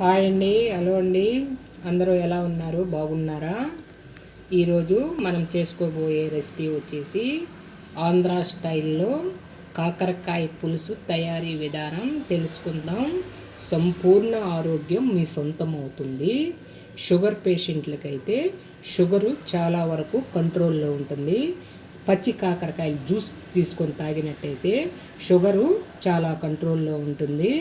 Hi అండి hello అండి. అందరూ ఎలా ఉన్నారు? బాగున్నారా? ఈరోజు మనం చేసుకోబోయే రెసిపీ వచ్చేసి ఆంధ్ర స్టైల్లో కాకరకాయ పులుసు తయారీ విధానం తెలుసుకుందాం. సంపూర్ణ ఆరోగ్యం మీ సొంతం అవుతుంది షుగర్ పేషెంట్లకైతే షుగరు చాలా వరకు కంట్రోల్లో ఉంటుంది. పచ్చి కాకరకాయ జ్యూస్ తీసుకొని తాగినట్టయితే షుగరు చాలా కంట్రోల్లో ఉంటుంది.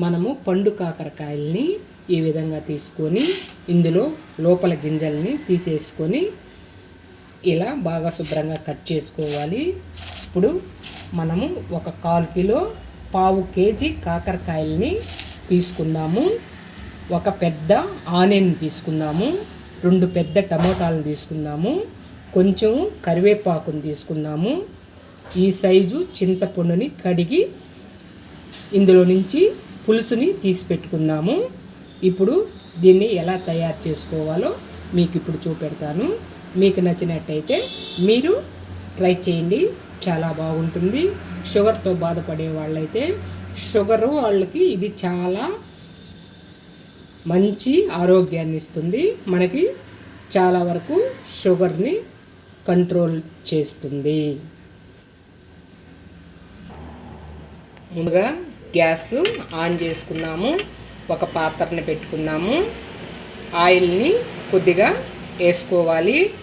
మనము పండు కాకరకాయల్ని ఈ విధంగా తీసుకొని ఇందులో లోపల గింజల్ని తీసేసుకొని ఇలా బాగా శుభ్రంగా కట్ చేసుకోవాలి. ఇప్పుడు మనము ఒక కాల్ కిలో పావు కేజీ కాకరకాయల్ని తీసుకుందాము. ఒక పెద్ద ఆనియన్ తీసుకుందాము. రెండు పెద్ద టమోటాలను తీసుకుందాము. కొంచెం కరివేపాకుని తీసుకుందాము. ఈ సైజు చింతపండుని కడిగి ఇందులో నుంచి పులుసుని తీసి పెట్టుకుందాము ఇప్పుడు దీన్ని ఎలా తయారు చేసుకోవాలో మీకు ఇప్పుడు చూపెడతాను. మీకు నచ్చినట్టయితే మీరు ట్రై చేయండి. చాలా బాగుంటుంది. షుగర్తో బాధపడే వాళ్ళైతే షుగర్ వాళ్ళకి ఇది చాలా మంచి ఆరోగ్యాన్ని ఇస్తుంది. మనకి చాలా వరకు షుగర్ని కంట్రోల్ చేస్తుంది. ముందుగా గ్యాస్ ఆన్ చేసుకున్నాము. ఒక పాత్రని పెట్టుకున్నాము. ఆయిల్ని కొద్దిగా వేసుకోవాలి.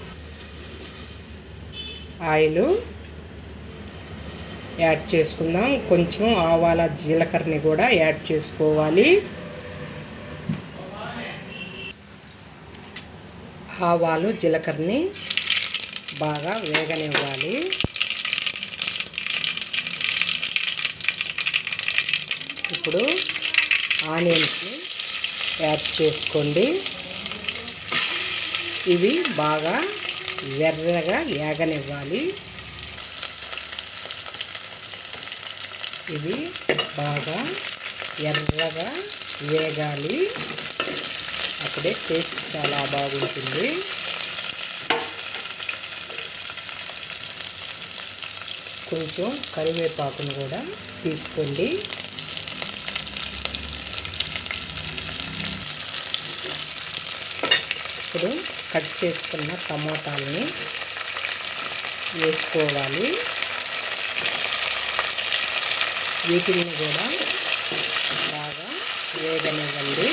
ఆయిల్ యాడ్ చేసుకుందాం. కొంచెం ఆవాల జీలకర్రని కూడా యాడ్ చేసుకోవాలి. ఆవాలు జీలకర్రని బాగా వేగనివ్వాలి. ఇప్పుడు ఆనియన్స్ని యాడ్ చేసుకోండి. ఇవి బాగా ఎర్రగా వేగనివ్వాలి ఇవి బాగా ఎర్రగా వేగాలి అప్పుడే టేస్ట్ చాలా బాగుంటుంది. కొంచెం కరివేపాకును కూడా తీసుకోండి. ఇప్పుడు కట్ చేసుకున్న టమోటాలని వేసుకోవాలి. వీటిని కూడా బాగా వేగనివ్వండి.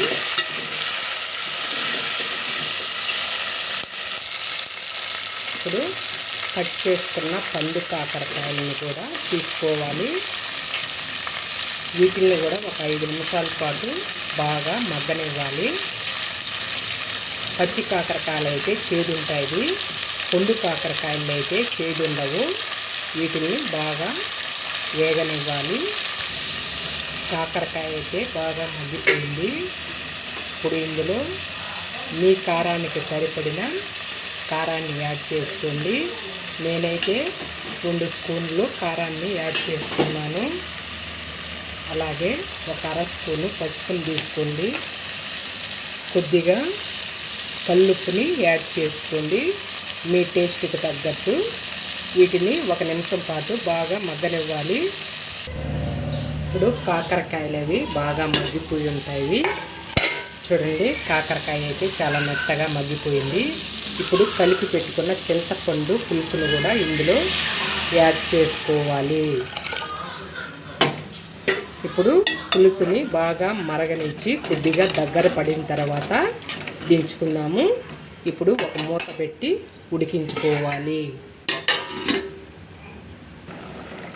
ఇప్పుడు కట్ చేసుకున్న పండు కాకరకాయలను కూడా తీసుకోవాలి. వీటిని కూడా ఒక ఐదు నిమిషాల పాటు బాగా మగ్గనివ్వాలి. పచ్చి కాకరకాయలు అయితే చేదు ఉంటాయి పండు కాకరకాయలు అయితే చేదు ఉండవు వీటిని బాగా వేగనివ్వాలి. కాకరకాయ అయితే బాగా మగ్గిపోయింది. ఇప్పుడు ఇందులో మీ కారానికి సరిపడిన కారాన్ని యాడ్ చేసుకోండి. నేనైతే రెండు స్పూన్లు కారాన్ని యాడ్ చేసుకున్నాను అలాగే ఒక అర స్పూను పసుపుని తీసుకోండి. కొద్దిగా కల్లుప్పుని యాడ్ చేసుకోండి. మీ టేస్ట్కి తగ్గట్టు వీటిని ఒక నిమిషం పాటు బాగా మగ్గనివ్వాలి. ఇప్పుడు కాకరకాయలు అవి బాగా మగ్గిపోయి ఉంటాయి. చూడండి కాకరకాయ అయితే చాలా మెత్తగా మగ్గిపోయింది. ఇప్పుడు కలిపి పెట్టుకున్న చింతపండు పులుసును కూడా ఇందులో యాడ్ చేసుకోవాలి. ఇప్పుడు పులుసుని బాగా మరగనిచ్చి కొద్దిగా దగ్గర పడిన తర్వాత దించుకుందాము. ఇప్పుడు ఒక మూత పెట్టి ఉడికించుకోవాలి.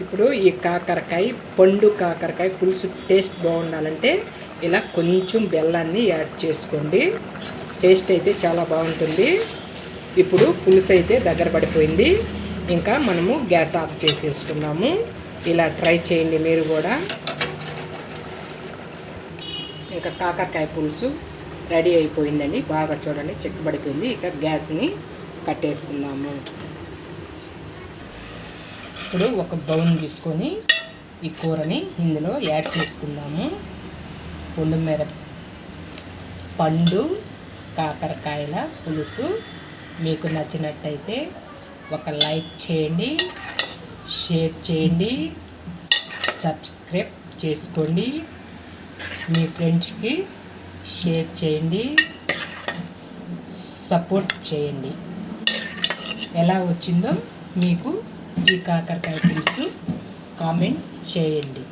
ఇప్పుడు ఈ కాకరకాయ పండు కాకరకాయ పులుసు టేస్ట్ బాగుండాలంటే ఇలా కొంచెం బెల్లాన్ని యాడ్ చేసుకోండి. టేస్ట్ అయితే చాలా బాగుంటుంది. ఇప్పుడు పులుసు అయితే దగ్గర పడిపోయింది. ఇంకా మనము గ్యాస్ ఆఫ్ చేసేసుకున్నాము ఇలా ట్రై చేయండి మీరు కూడా. ఇంకా కాకరకాయ పులుసు రెడీ అయిపోయిందండి. బాగా చూడండి చిక్కబడిపోయింది. ఇక గ్యాస్ని కట్టేసుకుందాము ఇప్పుడు ఒక బౌన్ తీసుకొని ఈ కూరని ఇందులో యాడ్ చేసుకుందాము. పుండు మిర పండు కాకరకాయల పులుసు. మీకు నచ్చినట్టయితే ఒక లైక్ చేయండి షేర్ చేయండి సబ్స్క్రైబ్ చేసుకోండి. మీ ఫ్రెండ్స్కి షేర్ చేయండి. సపోర్ట్ చేయండి. ఎలా వచ్చిందో మీకు ఈ కాకరకాయ పులుసు కామెంట్ చేయండి.